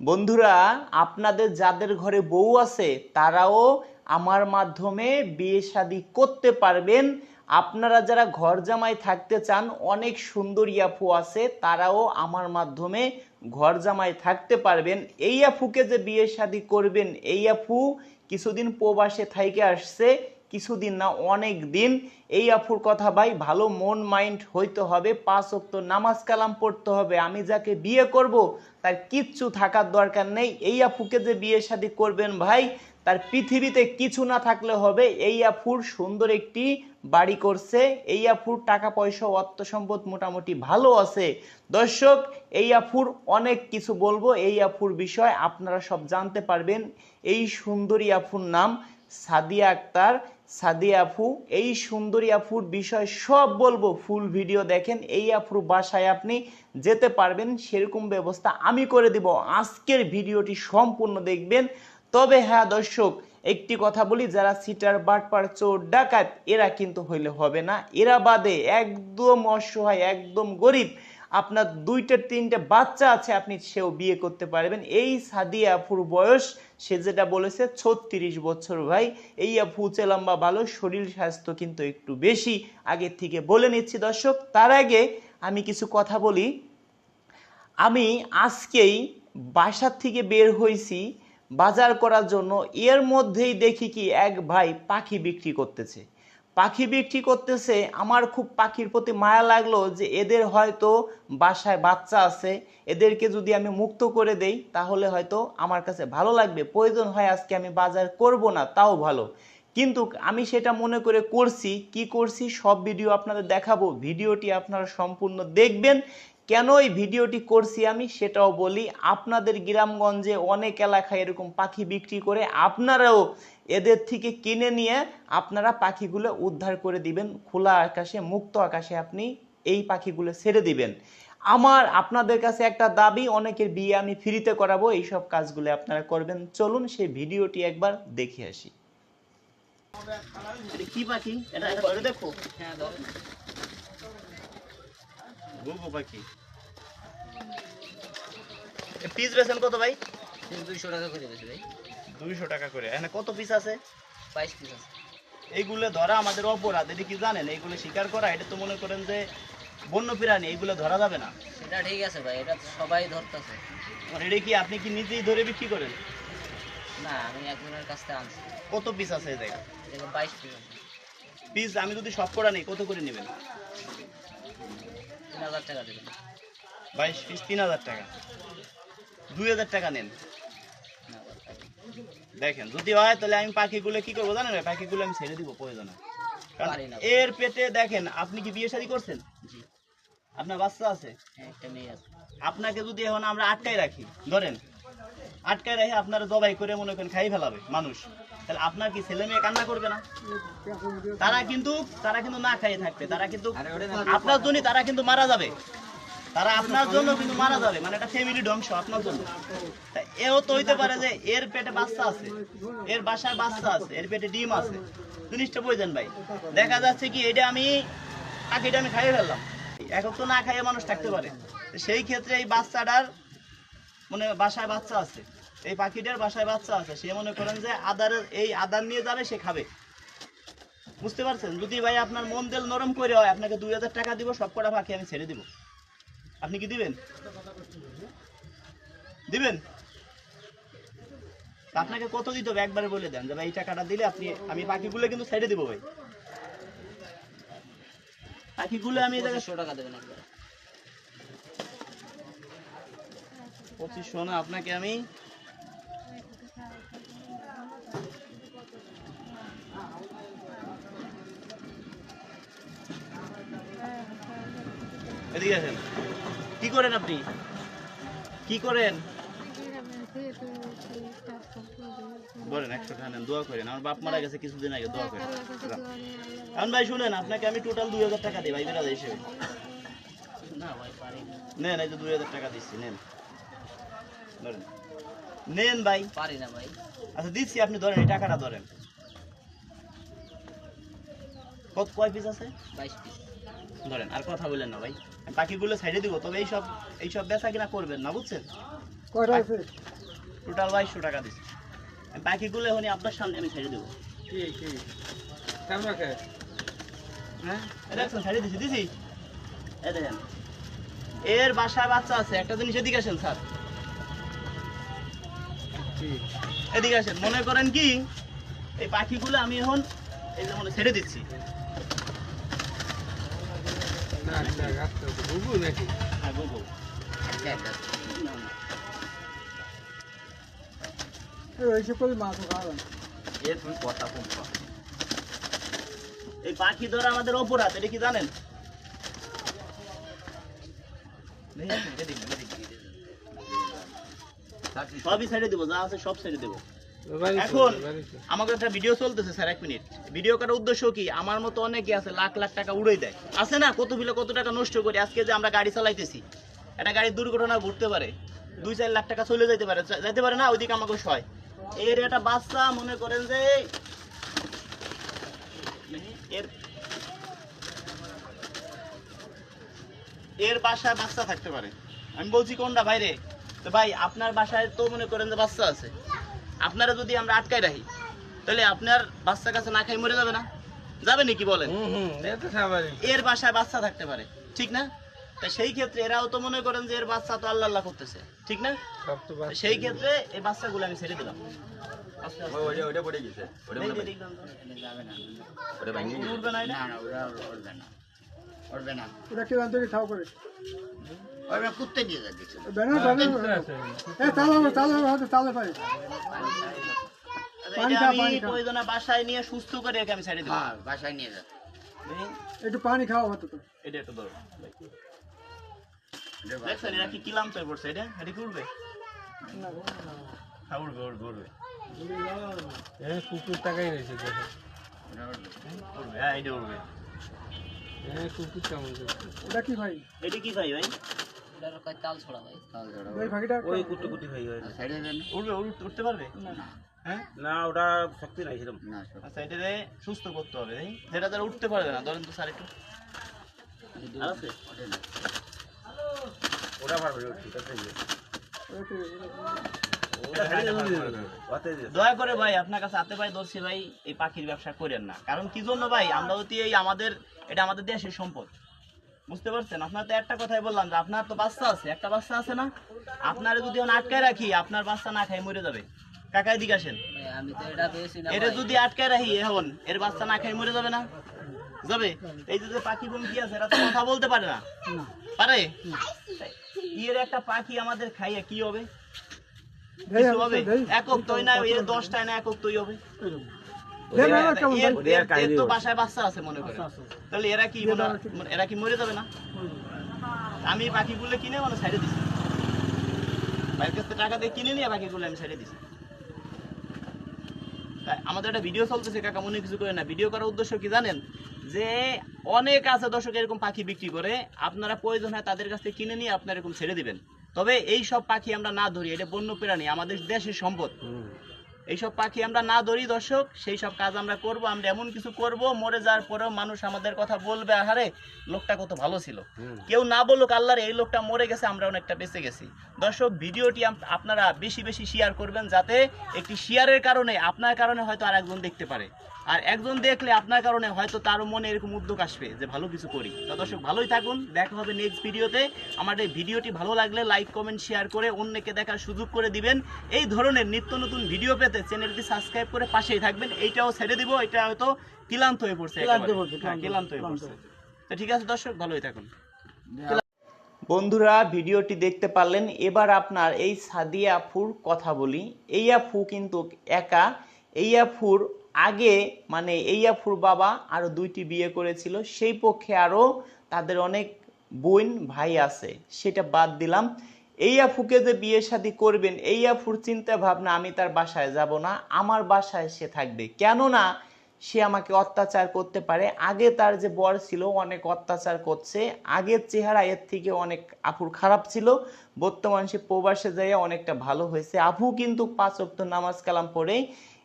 বন্ধুরা, আপনাদের যাদের ঘরে বউ আছে, তারাও আমার মাধ্যমে বিয়ে শাদী করতে পারবেন। আপনারা যারা ঘর জামাই থাকতে চান, অনেক সুন্দর ইয়াফু আছে, তারাও আমার মাধ্যমে ঘর জামাই থাকতে পারবেন। এই আফুকে যে বিয়ে শাদী করবেন, এই আফু কিছুদিন প্রবাসে থাইকে আসছে কিছুদিন না, অনেক দিন এই আফুর কথা ভাই, ভালো মন, মাইন্ড হইতে হবে, পাঁচ অক্ত নামাজ কালাম পড়তে হবে, আমি যাকে বিয়ে করব, তার কিচ্ছু থাকার দরকার নেই, এই আফুকে যে বিয়ে শাদী করবেন ভাই, তার পৃথিবীতে কিছু না থাকলে হবে, এই আফুর সুন্দর একটি বাড়ি করছে, এই আফুর টাকা পয়সা অর্থ সম্পদ মোটামুটি ভালো আছে। দর্শক, এই আফুর অনেক কিছু বলব, এই আফুর বিষয় আপনারা সব জানতে পারবেন, এই সুন্দরী আফুর নাম সাদিয়া আক্তার, সাদিয়া আফু এই সুন্দরী আফুর বিষয় সব বলব ফুল ভিডিও দেখেন, এই আফুর বাসায় আপনি যেতে পারবেন, সেরকম ব্যবস্থা আমি করে দিব, আজকের ভিডিওটি সম্পূর্ণ দেখবেন। তবে হ্যাঁ দর্শক, একটি কথা বলি, যারা সিটার, বাটপার, চোর, ডাকাত, এরা কিন্তু হইলে হবে না, এরা বাদে, একদম অসহায়, একদম গরিব আপনার দুইটা, তিনটে বাচ্চা আছে, আপনি সেও বিয়ে করতে পারবেন। এই সাদিয়া আফুর বয়স, সে যেটা বলেছে, ছত্রিশ বছর ভাই। এই আফু উঁচে লম্বা, ভালো, শরীর স্বাস্থ্য কিন্তু একটু বেশি। আগের থেকে বলে নিচ্ছি, দর্শক, তার আগে আমি কিছু কথা বলি। আমি আজকেই বাসার থেকে বের হয়েছি বাজার করার জন্য। এর মধ্যেই দেখি কি এক ভাই পাখি বিক্রি করতেছে। পাখি বিক্রি করতেছে, আমার খুব পাখির প্রতি মায়া লাগল যে এদের হয়তো বাসায় বাচ্চা আছে, এদেরকে যদি আমি মুক্ত করে দেই, তাহলে হয়তো আমার কাছে ভালো লাগবে। প্রয়োজন হয় আজকে আমি বাজার করব না, তাও ভালো। কিন্তু আমি সেটা মনে করে করছি, কি করছি সব ভিডিও আপনাদের দেখাবো। ভিডিওটি আপনারা সম্পূর্ণ দেখবেন কেন এই ভিডিওটি করছি আমি সেটাও বলি আপনাদের গ্রামগঞ্জে অনেক এলাকায় এরকম পাখি বিক্রি করে আপনারাও এদের থেকে কিনে নিয়ে আপনারা পাখিগুলো উদ্ধার করে দিবেন খোলা আকাশে মুক্ত আকাশে আপনি এই পাখিগুলো ছেড়ে দিবেন। আমার আপনাদের কাছে একটা দাবি অনেকের বিয়ে আমি ফ্রিতে করাবো এইসব কাজগুলো আপনারা করবেন। চলুন সেই ভিডিওটি একবার দেখে আসি। কি পাখি? এটা দেখো। হ্যাঁ পাখি। পিস বেছেন কত ভাই? দুইশো টাকা করে বেশি ভাই দুইশো টাকা করে। এখানে কত পিস আছে? বাইশ পিস আছে। এইগুলো ধরা আমাদের অপরাধ এটা কি জানেন? এইগুলো শিকার করা এটা তো মনে করেন যে বন্য প্রাণী এইগুলো ধরা যাবে না। সেটা ঠিক আছে ভাই এটা তো সবাই ধরতেছে। আর এটা কি আপনি কি নিজেই ধরে বিক্রি করেন? না আমি একজনের কাছ থেকে আনছি। কত পিস আছে এই জায়গা? দেখুন বাইশ পিস আছে। পিস আমি যদি সব করা নেই কত করে নেবেন? তিন হাজার টাকা দেবেন। বাইশ পিস তিন হাজার টাকা। দুই হাজার টাকা নেন। দেখেন যদি হয় তাহলে আমি পাখিগুলো কি করব জানেন পাখিগুলো আমি ছেড়ে দিব প্রয়োজনে। এর পেটে দেখেন আপনি কি বিয়ে শাদী করছেন? আপনার বাচ্চা আছে? হ্যাঁ আছে। আপনাকে যদি এখন আমরা আটকাই রাখি ধরেন আটকাই রেখে আপনারা জবাই করে মনে করেন খাই ফেলাবে মানুষ তাহলে আপনার কি ছেলে মেয়ে কান্না করবে না? তারা কিন্তু তারা কিন্তু না খাইয়ে থাকবে তারা কিন্তু আপনার জন্য তারা কিন্তু মারা যাবে। তারা আপনার জন্য কিন্তু মারা যাবে। মানে একটা ফ্যামিলি ধ্বংস, আপনার জন্য। এও তো হইতে পারে যে এর পেটে বাচ্চা আছে, এর বাসায় বাচ্চা আছে, এর পেটে ডিম আছে। জিনিসটা বুঝলেন ভাই। দেখা যাচ্ছে কি, এটা আমি, পাখিটা আমি খাইয়ে ফেললাম। এখন তো না খাইয়ে মানুষ থাকতে পারে। সেই ক্ষেত্রে এই বাচ্চাটার মানে বাসায় বাচ্চা আছে। এই পাখিটার বাসায় বাচ্চা আছে। সে মনে করেন যে আদারের, এই আদার নিয়ে যাবে, সে খাবে। বুঝতে পারছেন? যদি ভাই আপনার মন দেল নরম করে হয়, আপনাকে দুই হাজার টাকা দিব সব কটা পাখি আমি ছেড়ে দিব। আপনি কি দিবেন? দিবেন? আপনাকে কত দিতে হবে? একবারে বলে দেন যে ভাই এই টাকাটা দিলে আপনি আমি পাখিগুলো কিন্তু সাইডে দিব ভাই। পাখিগুলো আমি জায়গায় পঁচিশশো টাকা দেবেন একবার। পঁচিশশো না আপনাকে আমি এদিকে আসেন। কি করেন আপনি? কি করেন? বলেন একশো টাকা নেন দোয়া করেন। আমার বাপ মারা গেছে কিছুদিন আগে দোয়া করেন। এখন ভাই শুনেন আপনাকে আমি টোটাল দুই হাজার টাকা দিই ভাই বেড়া হিসেবে। নেন এই যে দুই হাজার টাকা দিচ্ছি নেন। ধরেন। নেন ভাই। পারি না ভাই। আচ্ছা দিচ্ছি আপনি ধরেন এই টাকাটা ধরেন। কত কয় পিস আছে? বাইশ পিস ধরেন আর কথা বলেন না ভাই। পাখিগুলো সাইডে দিব তবে এইসব এইসব বেচা কিনা করবেন না বুঝছেন? কয়টা আছে টোটাল বাইশশো টাকা দিচ্ছি বাকিগুলো এখন আপনার সামনে আমি ছেড়ে দেবো। কি কি? কেমন কে হ্যাঁ? দেখছেন ছেড়ে দিছি দিছি? এই দেখেন। এর বাসায় বাচ্চা আছে একটা জিনিস এদিকে আসেন স্যার। এদিকে আসেন মনে করেন কি? এই পাখিগুলো আমি এখন এই যে মনে ছেড়ে দিচ্ছি না না রাখতে হবে বুবু নাকি হ্যাঁ বলব এই পাখি ধরা আমাদের অপরাধ, এটা কি জানেন। সবই ছেড়ে দেবো, যা আছে সব ছেড়ে দেবো এখন আমাকে একটা ভিডিও চলতেছে স্যার এক মিনিট। ভিডিও করার উদ্দেশ্য কি? আমার মতো অনেকে আছে লাখ লাখ টাকা উড়ে দেয়। আছে না? কত বিলে কত টাকা নষ্ট করি? আজকে যে আমরা গাড়ি চালাইতেছি একটা গাড়ির দুর্ঘটনা ঘটতে পারে। দুই চার লাখ টাকা চলে যেতে পারে। যাইতে পারে না? ওইদিকে আমাকে সয় এর একটা বাচ্চা মনে করেন যে এর এর বাসায় বাচ্চা থাকতে পারে। আমি বলছি কোনটা বাইরে তো ভাই আপনার বাসায় তো মনে করেন যে বাচ্চা আছে। আপনারা যদি আমরা আটকায় রাখি তাহলে আপনার বাচ্চা কাছে না খাই মরে যাবে না। যাবে নাকি বলেন? এর বাসায় বাচ্চা থাকতে পারে ঠিক না? সেই ক্ষেত্রে এরাও তো মনে করেন যে এর বাচ্চা তো আল্লাহ আল্লাহ করতেছে ঠিক না? সব তো তা সেই ক্ষেত্রে এই বাচ্চাগুলো আমি ছেড়ে দিলাম। ওরা উঠবে না উঠবে না ওটা কি জানতে কি খাও করে। ওরা কুত্তে বাসায় নিয়ে সুস্থ করে একে আমি ছেড়ে দিলাম হ্যাঁ বাসায় নিয়ে একটু পানি খাওয়া হতো তো। এটা একটু ধরো। দেখছেন এরা কি কিলাম তো পড়ছে? এটা? কি উঠবে হ্যাঁ উঠবে উঠবে উঠবে এ কুকুর টাকাই রয়েছে দেখো। উঠবে হ্যাঁ এটা উঠবে এ কুকুর কেমন ওটা কি ভাই? এটা কি ভাই ভাই? তাল ছড়া ভাই তাল ছড়া ওই ভাগিটা ওই কুটু কুটি ভাই হয় সাইডে দেন। উঠবে উঠ- উঠতে পারবে? হ্যাঁ? না ওটা শক্তি নাই সেরকম। না সব আচ্ছা সুস্থ করতে হবে যেটা তারা উঠতে পারবে না ধরেন তো স্যার একটু। আছে? ওটা পারবে ঠিক আছে। দয়া করে ভাই আপনার কাছে হাতে ভাই ধরছি ভাই এই পাখির ব্যবসা করেন না। কারণ কি জন্য ভাই আমরা যদি এই আমাদের এটা আমাদের দেশের সম্পদ। বুঝতে পারছেন? আপনার তো একটা কথাই বললাম যে আপনার তো বাচ্চা আছে একটা বাচ্চা আছে না? আপনার যদি এখন আটকায় রাখি আপনার বাচ্চা না খাই মরে যাবে। কাকা এদিকে আসেন। এটা যদি আটকায় রাখি এখন এর বাচ্চা না খাই মরে যাবে না? যাবে? এই যে যে পাখি বোন কি আছে এরা তো কথা বলতে পারে না। পারে? এর একটা পাখি আমাদের খাইয়া কি হবে? কিছু হবে? একক তৈ না এর দশটায় না একক তৈ হবে? তো বাসায় বাচ্চা আছে মনে করে তাহলে এরা কি এরা কি মরে যাবে না? আমি পাখিগুলো কিনে মানে সাইডে দিছি। ভাইয়ের কাছ থেকে টাকা দিয়ে কিনে নিয়ে পাখিগুলো আমি সাইডে দিছি। আমাদের একটা ভিডিও চলতেছে কাকা মনে কিছু করে না। ভিডিও করার উদ্দেশ্য কি জানেন? যে অনেক আছে দর্শক এরকম পাখি বিক্রি করে আপনারা প্রয়োজন হয় তাদের কাছ থেকে কিনে নিয়ে আপনারা এরকম ছেড়ে দিবেন। তবে এই সব পাখি আমরা না ধরি এটা বন্য প্রাণী আমাদের দেশের সম্পদ। এইসব পাখি আমরা না ধরি দর্শক সেই সব কাজ আমরা করব আমরা এমন কিছু করব মরে যাওয়ার পরেও মানুষ আমাদের কথা বলবে আহারে লোকটা কত ভালো ছিল। কেউ না বলুক আল্লাহর এই লোকটা মরে গেছে আমরা অনেকটা বেঁচে গেছি। দর্শক ভিডিওটি আপনারা বেশি বেশি শেয়ার করবেন যাতে একটি শেয়ারের কারণে আপনার কারণে হয়তো আর একজন দেখতে পারে। আর একজন দেখলে আপনার কারণে হয়তো তারও মনে এরকম উদ্যোগ আসবে যে ভালো কিছু করি। তো দর্শক ভালোই থাকুন দেখা হবে নেক্সট ভিডিওতে। আমার এই ভিডিওটি ভালো লাগলে লাইক কমেন্ট শেয়ার করে অন্যকে দেখার সুযোগ করে দিবেন। এই ধরনের নিত্য নতুন ভিডিও পেতে চ্যানেলটি সাবস্ক্রাইব করে পাশেই থাকবেন। এইটাও ছেড়ে দিব এটা হয়তো ক্লান্ত হয়ে পড়ছে একেবারে। হ্যাঁ, ক্লান্ত হয়ে পড়ছে। তো ঠিক আছে দর্শক ভালোই থাকুন। বন্ধুরা ভিডিওটি দেখতে পারলেন। এবার আপনার এই সাদিয়া আফুর কথা বলি। এই আফু কিন্তু একা। এই আফুর আগে মানে এই আফুর বাবা আরও দুইটি বিয়ে করেছিল। সেই পক্ষে আরও তাদের অনেক বোন ভাই আছে। সেটা বাদ দিলাম। এই আফুকে যে বিয়ে শাদী করবেন, এই আফুর চিন্তা ভাবনা আমি তার বাসায় যাব না, আমার বাসায় সে থাকবে। কেননা সে আমাকে অত্যাচার করতে পারে। আগে তার যে বর ছিল অনেক অত্যাচার করছে। আগের চেহারা এর থেকে অনেক আপুর খারাপ ছিল। বর্তমান সে প্রবাসে যাইয়া অনেকটা ভালো হয়েছে। আপু কিন্তু পাঁচ ওয়াক্ত নামাজ কালাম পড়ে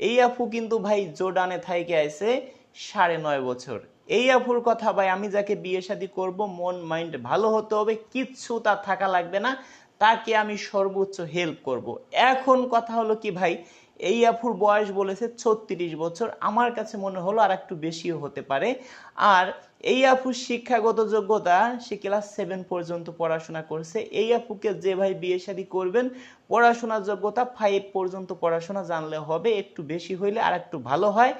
এই আফু কিন্তু ভাই জোর্ডানে থাইকে আইছে সাড়ে নয় বছর। এই আফুর কথা ভাই, আমি যাকে বিয়ে শাদী করব, মন, মাইন্ড ভালো হতে হবে, কিচ্ছু তার থাকা লাগবে না। তাকে আমি সর্বোচ্চ হেল্প করব। এখন কথা হলো কি ভাই, এই আফুর বয়স বলেছে ছত্রিশ বছর। আমার কাছে মনে হলো আর একটু বেশিও হতে পারে। আর এই আপুর শিক্ষাগত যোগ্যতা, সে ক্লাস সেভেন পর্যন্ত পড়াশোনা করছে। এই আপুকে যে ভাই বিয়ে শাদী করবেন, পড়াশোনার যোগ্যতা ফাইভ পর্যন্ত পড়াশোনা জানলে হবে, একটু বেশি হইলে আর একটু ভালো হয়।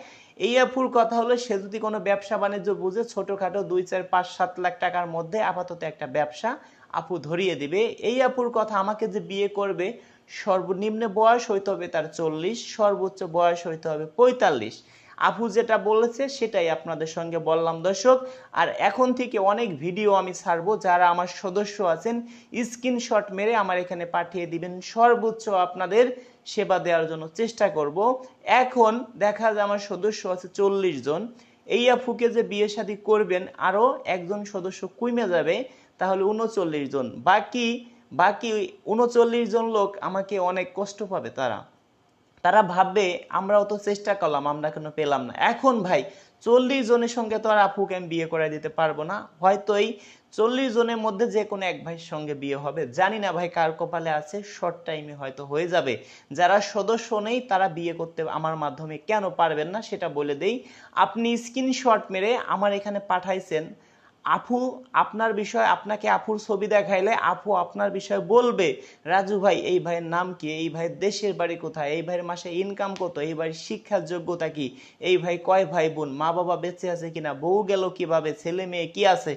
এই আপুর কথা হলো, সে যদি কোনো ব্যবসা বাণিজ্য বুঝে ছোটোখাটো দুই চার পাঁচ সাত লাখ টাকার মধ্যে আপাতত একটা ব্যবসা আপু ধরিয়ে দিবে। এই আপুর কথা আমাকে যে বিয়ে করবে, সর্বনিম্ন বয়স হইতে হবে তার চল্লিশ, সর্বোচ্চ বয়স হইতে হবে পঁয়তাল্লিশ। আপু যেটা বলেছে সেটাই আপনাদের সঙ্গে বললাম দর্শক। আর এখন থেকে অনেক ভিডিও আমি ছাড়বো, যারা আমার সদস্য আছেন, স্ক্রিনশট মেরে আমার এখানে পাঠিয়ে দিবেন। সর্বোচ্চ আপনাদের সেবা দেওয়ার জন্য চেষ্টা করব। এখন দেখা যায় আমার সদস্য আছে চল্লিশ জন। এই আফুকে যে বিয়ে শাদী করবেন আরও একজন সদস্য কমে যাবে। তাহলে উনচল্লিশ জন। বাকি বাকি উনচল্লিশ জন লোক আমাকে অনেক কষ্ট পাবে তারা। তারা ভাববে, আমরাও তো চেষ্টা করলাম, আমরা কেন পেলাম না। এখন ভাই, চল্লিশ জনের সঙ্গে তো আর আপুকে আমি বিয়ে করে দিতে পারব না। হয়তো এই চল্লিশ জনের মধ্যে যে কোনো এক ভাইয়ের সঙ্গে বিয়ে হবে। জানি না ভাই কার কপালে আছে শর্ট টাইমে হয়তো হয়ে যাবে। যারা সদস্য নেই, তারা বিয়ে করতে আমার মাধ্যমে কেন পারবেন না, সেটা বলে দেই। আপনি স্ক্রিনশট মেরে আমার এখানে পাঠাইছেন আপু, আপনার বিষয় আপনাকে আপুর ছবি দেখাইলে আপু আপনার বিষয় বলবে, রাজু ভাই, এই ভাইয়ের নাম কি? এই ভাইয়ের দেশের বাড়ি কোথায়? এই ভাইয়ের মাসে ইনকাম কত? এই ভাইয়ের শিক্ষার যোগ্যতা কি? এই ভাই কয় ভাই বোন মা বাবা বেঁচে আছে কিনা? বউ গেল কীভাবে? ছেলে মেয়ে কি আছে?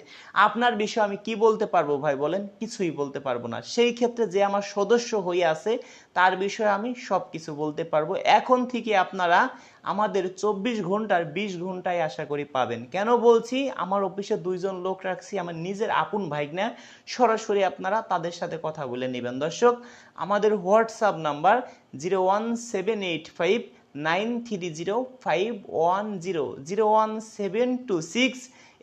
আপনার বিষয়ে আমি কি বলতে পারব ভাই বলেন? কিছুই বলতে পারব না। সেই ক্ষেত্রে যে আমার সদস্য হয়ে আছে, তার বিষয়ে আমি সব কিছু বলতে পারব। এখন থেকে আপনারা আমাদের চব্বিশ ঘণ্টার বিশ ঘন্টায় আশা করি পাবেন। কেন বলছি? আমার অফিসে দুইজন লোক রাখছি, আমার নিজের আপন ভাইগনা। সরাসরি আপনারা তাদের সাথে কথা বলে নেবেন। দর্শক, আমাদের WhatsApp number zero one seven eight five nine three zero five one zero zero one seven two six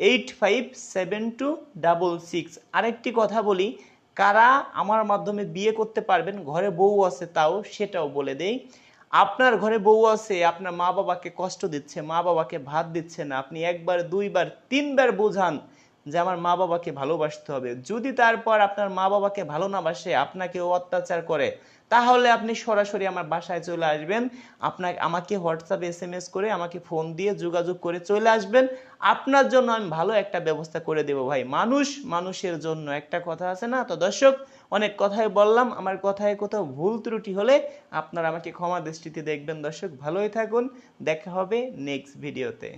eight five seven two double six. আরেকটি কথা বলি, কারা আমার মাধ্যমে বিয়ে করতে পারবেন, ঘরে বউ আছে তাও সেটাও বলে দেই। আপনার ঘরে বউ আছে, আপনার মা বাবাকে কষ্ট দিচ্ছে মা বাবাকে ভাত দিচ্ছে না, আপনি একবার, দুইবার, তিনবার বোঝান। যে আমার মা বাবাকে ভালোবাসতে হবে। যদি তারপর আপনার মা বাবাকে ভালো না বাসে আপনাকে অত্যাচার করে, তাহলে আপনি সরাসরি আমার বাসায় চলে আসবেন। আপনাকে, আমাকে হোয়াটসঅ্যাপে এস এম এস করে আমাকে ফোন দিয়ে যোগাযোগ করে চলে আসবেন। আপনার জন্য আমি ভালো একটা ব্যবস্থা করে দেব ভাই। মানুষ, মানুষের জন্য। একটা কথা আছে না? তো দর্শক, অনেক কথাই বললাম। আমার কথায় কোথাও ভুল ত্রুটি হলে আপনারা আমাকে ক্ষমা দৃষ্টিতে দেখবেন। দর্শক, ভালোই থাকুন। দেখা হবে নেক্সট ভিডিওতে